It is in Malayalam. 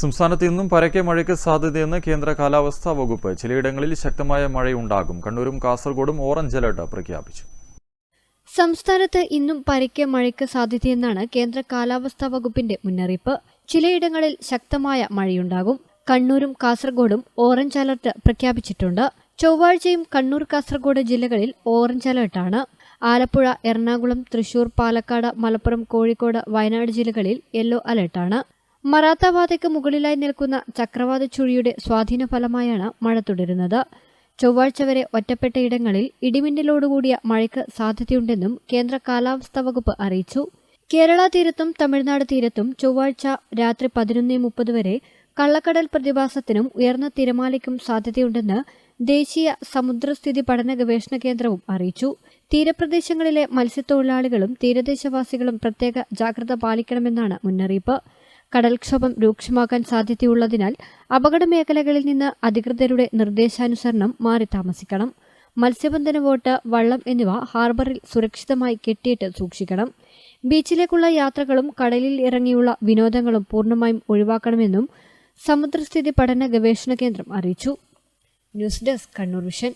സംസ്ഥാനത്ത് ഇന്നും പരക്കെ മഴയ്ക്ക് സാധ്യതയെന്ന് കേന്ദ്ര കാലാവസ്ഥാ വകുപ്പ്. ചിലയിടങ്ങളിൽ ശക്തമായ മഴയുണ്ടാകും. കണ്ണൂരും കാസർഗോഡും ഓറഞ്ച് അലർട്ട് പ്രഖ്യാപിച്ചു. സംസ്ഥാനത്ത് ഇന്നും പരക്കെ മഴയ്ക്ക് സാധ്യതയെന്നാണ് കേന്ദ്ര കാലാവസ്ഥാ വകുപ്പിന്റെ മുന്നറിയിപ്പ്. ചിലയിടങ്ങളിൽ ശക്തമായ മഴയുണ്ടാകും. കണ്ണൂരും കാസർഗോഡും ഓറഞ്ച് അലർട്ട് പ്രഖ്യാപിച്ചിട്ടുണ്ട്. ചൊവ്വാഴ്ചയും കണ്ണൂർ കാസർഗോഡ് ജില്ലകളിൽ ഓറഞ്ച് അലർട്ടാണ്. ആലപ്പുഴ എറണാകുളം തൃശൂർ പാലക്കാട് മലപ്പുറം കോഴിക്കോട് വയനാട് ജില്ലകളിൽ യെല്ലോ അലർട്ടാണ്. മറാത്താവാതയ്ക്ക് മുകളിലായി നിൽക്കുന്ന ചക്രവാത ചുഴിയുടെ സ്വാധീന ഫലമായാണ് മഴ തുടരുന്നത്. ചൊവ്വാഴ്ച വരെ ഒറ്റപ്പെട്ട ഇടങ്ങളിൽ ഇടിമിന്നലോടുകൂടിയ മഴയ്ക്ക് സാധ്യതയുണ്ടെന്നും കേന്ദ്ര കാലാവസ്ഥാ വകുപ്പ് അറിയിച്ചു. കേരള തീരത്തും തമിഴ്നാട് തീരത്തും ചൊവ്വാഴ്ച രാത്രി പതിനൊന്ന് മുപ്പത് വരെ കള്ളക്കടൽ പ്രതിഭാസത്തിനും ഉയർന്ന തിരമാലയ്ക്കും സാധ്യതയുണ്ടെന്ന് ദേശീയ സമുദ്രസ്ഥിതി പഠന ഗവേഷണ കേന്ദ്രവും അറിയിച്ചു. തീരപ്രദേശങ്ങളിലെ മത്സ്യത്തൊഴിലാളികളും തീരദേശവാസികളും പ്രത്യേക ജാഗ്രത പാലിക്കണമെന്നാണ് മുന്നറിയിപ്പ്. കടൽക്ഷോഭം രൂക്ഷമാക്കാൻ സാധ്യതയുള്ളതിനാൽ അപകട മേഖലകളിൽ നിന്ന് അധികൃതരുടെ നിർദ്ദേശാനുസരണം മാറി താമസിക്കണം. മത്സ്യബന്ധന ബോട്ട് വള്ളം എന്നിവ ഹാർബറിൽ സുരക്ഷിതമായി കെട്ടിയിട്ട് സൂക്ഷിക്കണം. ബീച്ചിലേക്കുള്ള യാത്രകളും കടലിൽ ഇറങ്ങിയുള്ള വിനോദങ്ങളും പൂർണമായും ഒഴിവാക്കണമെന്നും സമുദ്രസ്ഥിതി പഠന ഗവേഷണ കേന്ദ്രം അറിയിച്ചു. News desk Kannur vision.